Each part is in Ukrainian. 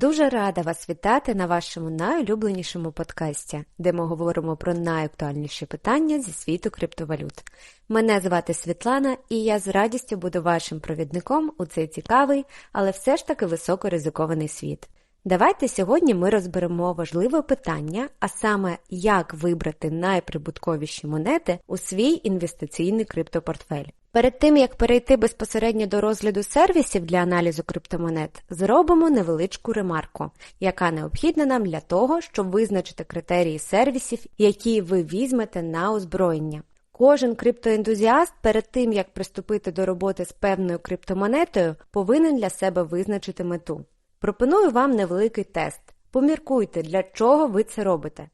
Дуже рада вас вітати на вашому найулюбленішому подкасті, де ми говоримо про найактуальніші питання зі світу криптовалют. Мене звати Світлана, і я з радістю буду вашим провідником у цей цікавий, але все ж таки високоризикований світ. Давайте сьогодні ми розберемо важливе питання, а саме як вибрати найприбутковіші монети у свій інвестиційний криптопортфель. Перед тим як перейти безпосередньо до розгляду сервісів для аналізу криптомонет, зробимо невеличку ремарку, яка необхідна нам для того, щоб визначити критерії сервісів, які ви візьмете на озброєння. Кожен криптоентузіаст перед тим як приступити до роботи з певною криптомонетою, повинен для себе визначити мету. Пропоную вам невеликий тест. Поміркуйте, для чого ви це робите.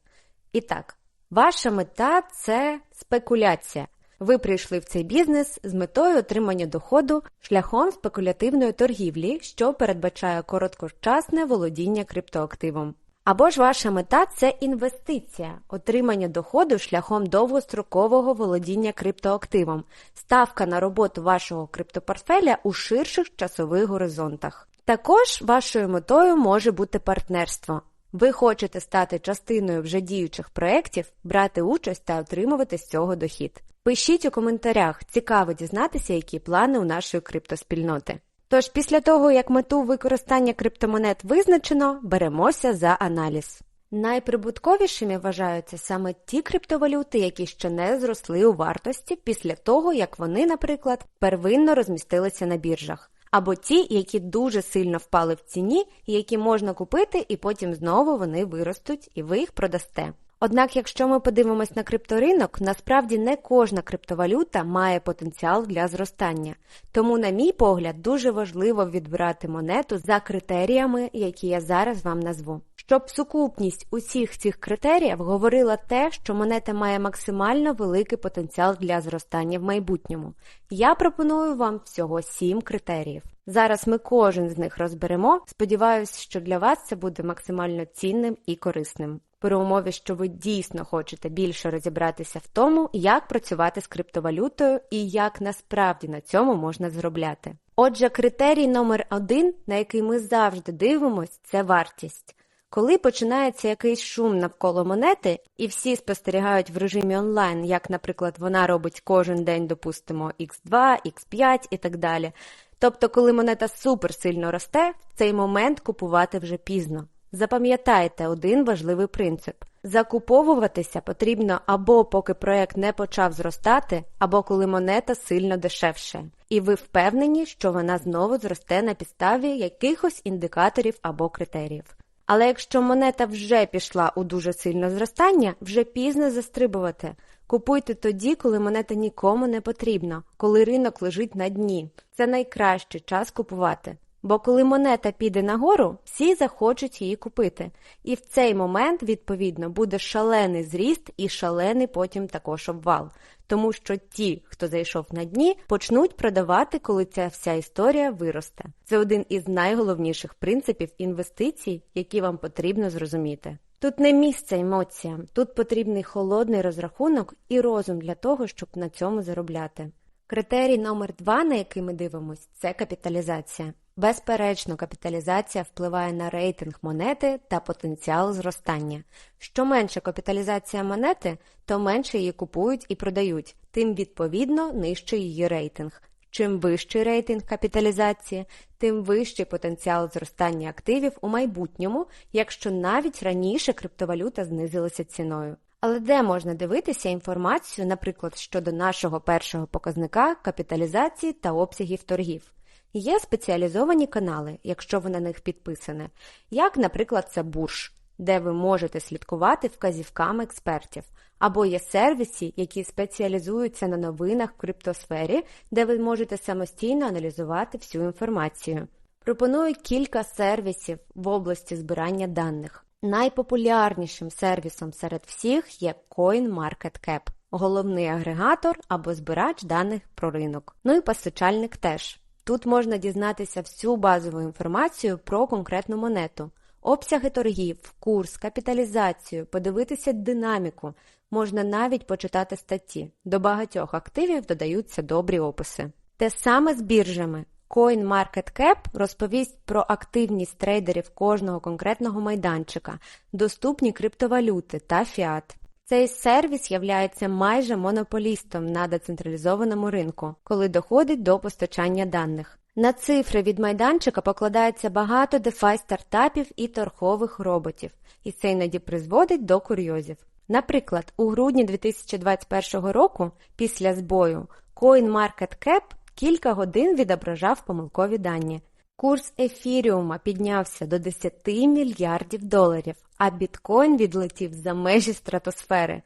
І так, ваша мета це спекуляція. Ви прийшли в цей бізнес з метою отримання доходу шляхом спекулятивної торгівлі, що передбачає короткочасне володіння криптоактивом. Або ж ваша мета це інвестиція, отримання доходу шляхом довгострокового володіння криптоактивом, ставка на роботу вашого криптопортфеля у ширших часових горизонтах. Також вашою метою може бути партнерство. Ви хочете стати частиною вже діючих проєктів, брати участь та отримувати з цього дохід. Пишіть у коментарях, цікаво дізнатися, які плани у нашої криптоспільноти. Тож, після того, як мету використання криптомонет визначено, беремося за аналіз. Найприбутковішими вважаються саме ті криптовалюти, які ще не зросли у вартості після того, як вони, наприклад, первинно розмістилися на біржах або ті, які дуже сильно впали в ціні, які можна купити, і потім знову вони виростуть, і ви їх продасте. Однак, якщо ми подивимось на крипторинок, насправді не кожна криптовалюта має потенціал для зростання. Тому, на мій погляд, дуже важливо відбирати монету за критеріями, які я зараз вам назву. Щоб сукупність усіх цих критеріїв говорила те, що монета має максимально великий потенціал для зростання в майбутньому. Я пропоную вам всього 7 критеріїв. Зараз ми кожен з них розберемо. Сподіваюся, що для вас це буде максимально цінним і корисним. При умові, що ви дійсно хочете більше розібратися в тому, як працювати з криптовалютою і як насправді на цьому можна зробляти. Отже, критерій номер один, на який ми завжди дивимося, це вартість. Коли починається якийсь шум навколо монети, і всі спостерігають в режимі онлайн, як, наприклад, вона робить кожен день, допустимо, X2, X5 і так далі. Тобто, коли монета супер сильно росте, в цей момент купувати вже пізно. Запам'ятайте один важливий принцип: закуповуватися потрібно або поки проект не почав зростати, або коли монета сильно дешевше, і ви впевнені, що вона знову зросте на підставі якихось індикаторів або критеріїв. Але якщо монета вже пішла у дуже сильне зростання, вже пізно застрибувати. Купуйте тоді, коли монета нікому не потрібна, коли ринок лежить на дні. Це найкращий час купувати. Бо коли монета піде нагору, всі захочуть її купити. І в цей момент, відповідно, буде шалений зріст і шалений потім також обвал. Тому що ті, хто зайшов на дні, почнуть продавати, коли ця вся історія виросте. Це один із найголовніших принципів інвестицій, які вам потрібно зрозуміти. Тут не місце емоціям, тут потрібний холодний розрахунок і розум для того, щоб на цьому заробляти. Критерій номер два, на який ми дивимося, це капіталізація. Безперечно, капіталізація впливає на рейтинг монети та потенціал зростання. Що менша капіталізація монети, то менше її купують і продають, тим відповідно нижче її рейтинг. Чим вищий рейтинг капіталізації, тим вищий потенціал зростання активів у майбутньому, якщо навіть раніше криптовалюта знизилася ціною. Але де можна дивитися інформацію, наприклад, щодо нашого першого показника капіталізації та обсягів торгів? Є спеціалізовані канали, якщо ви на них підписані, як, наприклад, це бурж, де ви можете слідкувати вказівками експертів, або є сервіси, які спеціалізуються на новинах в криптосфері, де ви можете самостійно аналізувати всю інформацію. Пропоную кілька сервісів в області збирання даних. Найпопулярнішим сервісом серед всіх є CoinMarketCap, головний агрегатор або збирач даних про ринок. Ну і постачальник теж. Тут можна дізнатися всю базову інформацію про конкретну монету, обсяги торгів, курс, капіталізацію, подивитися динаміку, можна навіть почитати статті. До багатьох активів додаються добрі описи. Те саме з біржами. CoinMarketCap розповість про активність трейдерів кожного конкретного майданчика, доступні криптовалюти та фіат. Цей сервіс являється майже монополістом на децентралізованому ринку, коли доходить до постачання даних. На цифри від майданчика покладається багато DeFi стартапів і торгових роботів, і це іноді призводить до курйозів. Наприклад, у грудні 2021 року, після збою, CoinMarketCap кілька годин відображав помилкові дані. Курс ефіріума піднявся до 10 мільярдів доларів, а біткоін відлетів за межі стратосфери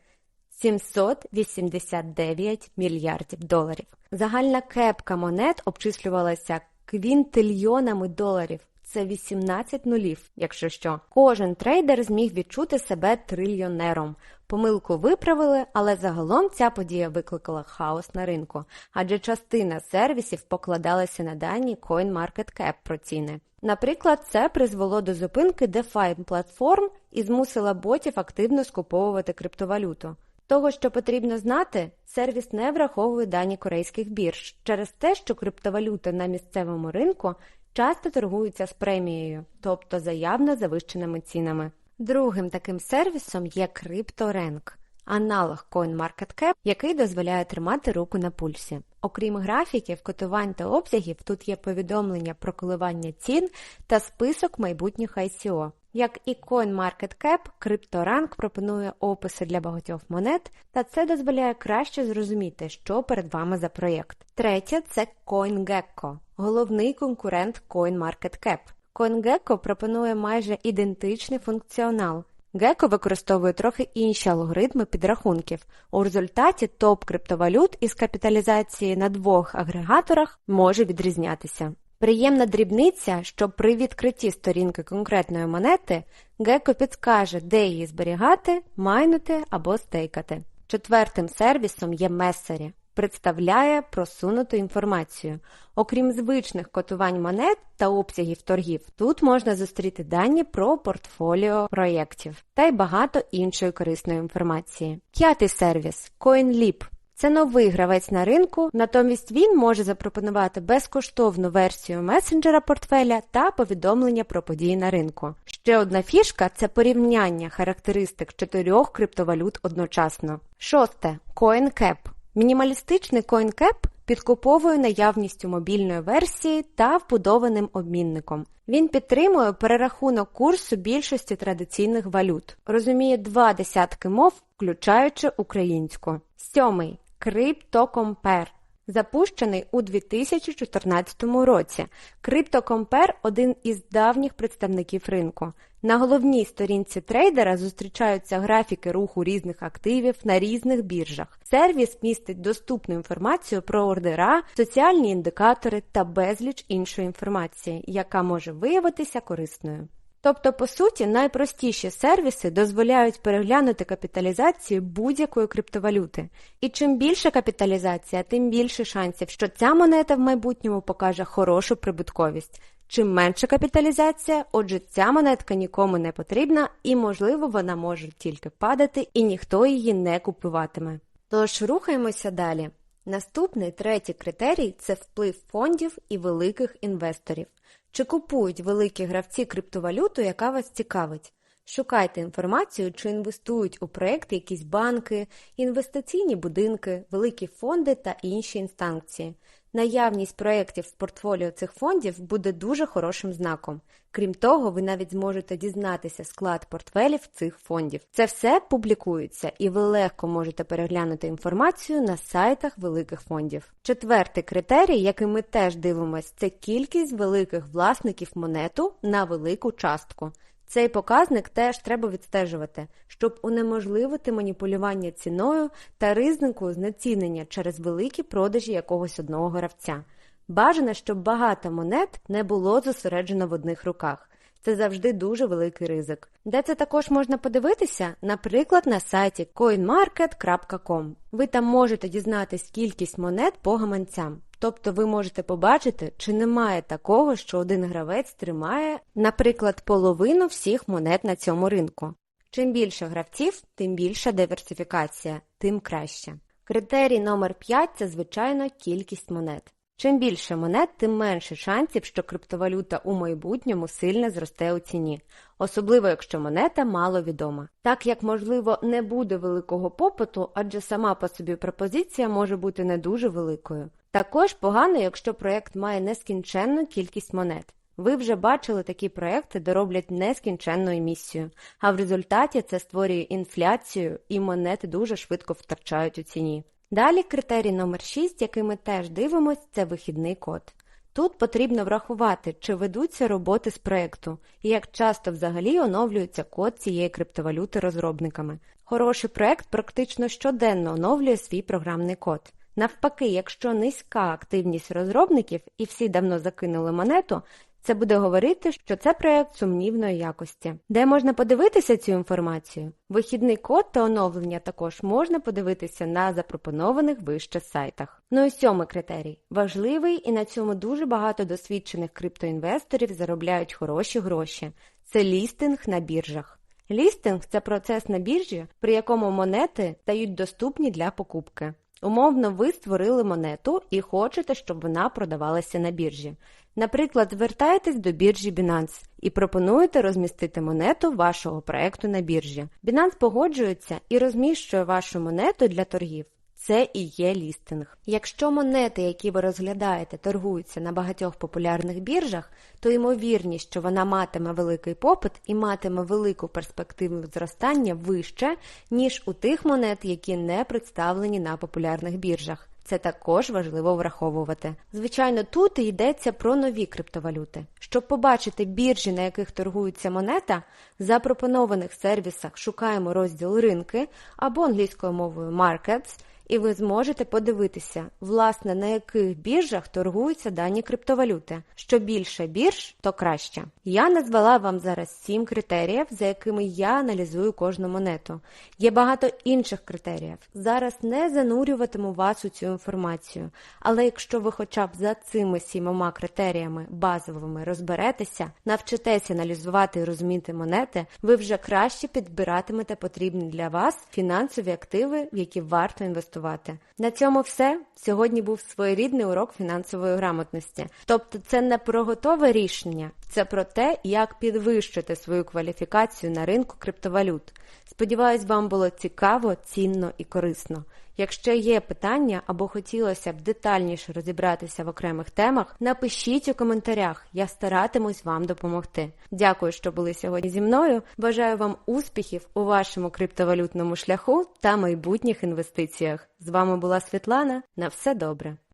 789 мільярдів доларів. Загальна кепка монет обчислювалася квінтильйонами доларів. Це 18 нулів, якщо що. Кожен трейдер зміг відчути себе трильйонером. Помилку виправили, але загалом ця подія викликала хаос на ринку, адже частина сервісів покладалася на дані CoinMarketCap про ціни. Наприклад, це призвело до зупинки DeFi платформ і змусило ботів активно скуповувати криптовалюту. Того, що потрібно знати, сервіс не враховує дані корейських бірж через те, що криптовалюта на місцевому ринку часто торгуються з премією, тобто заявно завищеними цінами. Другим таким сервісом є CryptoRank, аналог CoinMarketCap, який дозволяє тримати руку на пульсі. Окрім графіків, котувань та обсягів, тут є повідомлення про коливання цін та список майбутніх ICO. Як і CoinMarketCap, CryptoRank пропонує описи для багатьох монет, та це дозволяє краще зрозуміти, що перед вами за проєкт. Третє це CoinGecko, головний конкурент CoinMarketCap. CoinGecko пропонує майже ідентичний функціонал. Gecko використовує трохи інші алгоритми підрахунків. У результаті топ криптовалют із капіталізації на двох агрегаторах може відрізнятися. Приємна дрібниця, що при відкритті сторінки конкретної монети Gecko підскаже, де її зберігати, майнути або стейкати. Четвертим сервісом є Messeri представляє просунуту інформацію. Окрім звичних котувань монет та обсягів торгів, тут можна зустріти дані про портфоліо проєктів та й багато іншої корисної інформації. П'ятий сервіс CoinLeap. Це новий гравець на ринку, натомість він може запропонувати безкоштовну версію месенджера портфеля та повідомлення про події на ринку. Ще одна фішка це порівняння характеристик чотирьох криптовалют одночасно. Шосте CoinCap. Мінімалістичний CoinCap підкуповує наявністю мобільної версії та вбудованим обмінником. Він підтримує перерахунок курсу більшості традиційних валют, розуміє два десятки мов, включаючи українську. Сьомий CryptoCompare Запущений у 2014 році. CryptoCompare – один із давніх представників ринку. На головній сторінці трейдера зустрічаються графіки руху різних активів на різних біржах. Сервіс містить доступну інформацію про ордера, соціальні індикатори та безліч іншої інформації, яка може виявитися корисною. Тобто, по суті, найпростіші сервіси дозволяють переглянути капіталізацію будь-якої криптовалюти. І чим більша капіталізація, тим більше шансів, що ця монета в майбутньому покаже хорошу прибутковість. Чим менша капіталізація, отже, ця монетка нікому не потрібна і, можливо, вона може тільки падати, і ніхто її не купуватиме. Тож рухаємося далі. Наступний третій критерій це вплив фондів і великих інвесторів. Чи купують великі гравці криптовалюту, яка вас цікавить? Шукайте інформацію, чи інвестують у проекти якісь банки, інвестиційні будинки, великі фонди та інші інстанції. Наявність проєктів в портфоліо цих фондів буде дуже хорошим знаком. Крім того, ви навіть зможете дізнатися склад портфелів цих фондів. Це все публікується, і ви легко можете переглянути інформацію на сайтах великих фондів. Четвертий критерій, який ми теж дивимося, це кількість великих власників монету на велику частку. Цей показник теж треба відстежувати, щоб унеможливити маніпулювання ціною та ризику знецінення через великі продажі якогось одного гравця. Бажано, щоб багато монет не було зосереджено в одних руках. Це завжди дуже великий ризик. Де це також можна подивитися? Наприклад, на сайті coinmarket.com. Ви там можете дізнатись кількість монет по гаманцям. Тобто ви можете побачити, чи немає такого, що один гравець тримає, наприклад, половину всіх монет на цьому ринку. Чим більше гравців, тим більша диверсифікація, тим краще. Критерій номер 5 це, звичайно, кількість монет. Чим більше монет, тим менше шансів, що криптовалюта у майбутньому сильно зросте у ціні, особливо якщо монета мало відома. Так як, можливо, не буде великого попиту, адже сама по собі пропозиція може бути не дуже великою. Також погано, якщо проєкт має нескінченну кількість монет. Ви вже бачили такі проекти, де роблять нескінченну емісію, а в результаті це створює інфляцію і монети дуже швидко втрачають у ціні. Далі критерій номер 6, який ми теж дивимося, це вихідний код. Тут потрібно врахувати, чи ведуться роботи з проєкту і як часто взагалі оновлюється код цієї криптовалюти розробниками. Хороший проєкт практично щоденно оновлює свій програмний код. Навпаки, якщо низька активність розробників і всі давно закинули монету, це буде говорити, що це проєкт сумнівної якості. Де можна подивитися цю інформацію? Вихідний код та оновлення також можна подивитися на запропонованих вище сайтах. Ну і сьомий критерій важливий, і на цьому дуже багато досвідчених криптоінвесторів заробляють хороші гроші. Це лістинг на біржах. Лістинг це процес на біржі, при якому монети стають доступні для покупки. Умовно, ви створили монету і хочете, щоб вона продавалася на біржі. Наприклад, звертаєтесь до біржі Binance і пропонуєте розмістити монету вашого проекту на біржі. Binance погоджується і розміщує вашу монету для торгів. Це і є лістинг. Якщо монети, які ви розглядаєте, торгуються на багатьох популярних біржах, то ймовірність, що вона матиме великий попит і матиме велику перспективу зростання вище, ніж у тих монет, які не представлені на популярних біржах. Це також важливо враховувати. Звичайно, тут йдеться про нові криптовалюти. Щоб побачити біржі, на яких торгується монета, в запропонованих сервісах шукаємо розділ ринки або англійською мовою Markets, і ви зможете подивитися, власне, на яких біржах торгуються дані криптовалюти. Що більше бірж, то краще. Я назвала вам зараз 7 критеріїв, за якими я аналізую кожну монету. Є багато інших критеріїв. Зараз не занурюватиму вас у цю інформацію, але якщо ви хоча б за цими сімома критеріями базовими розберетеся, навчитеся аналізувати і розуміти монети, ви вже краще підбиратимете потрібні для вас фінансові активи, в які варто інвестувати. На цьому все. Сьогодні був своєрідний урок фінансової грамотності. Тобто це не про готове рішення, це про те, як підвищити свою кваліфікацію на ринку криптовалют. Сподіваюсь, вам було цікаво, цінно і корисно. Якщо є питання або хотілося б детальніше розібратися в окремих темах, напишіть у коментарях, я старатимусь вам допомогти. Дякую, що були сьогодні зі мною. Бажаю вам успіхів у вашому криптовалютному шляху та майбутніх інвестиціях. З вами була Світлана. На все добре.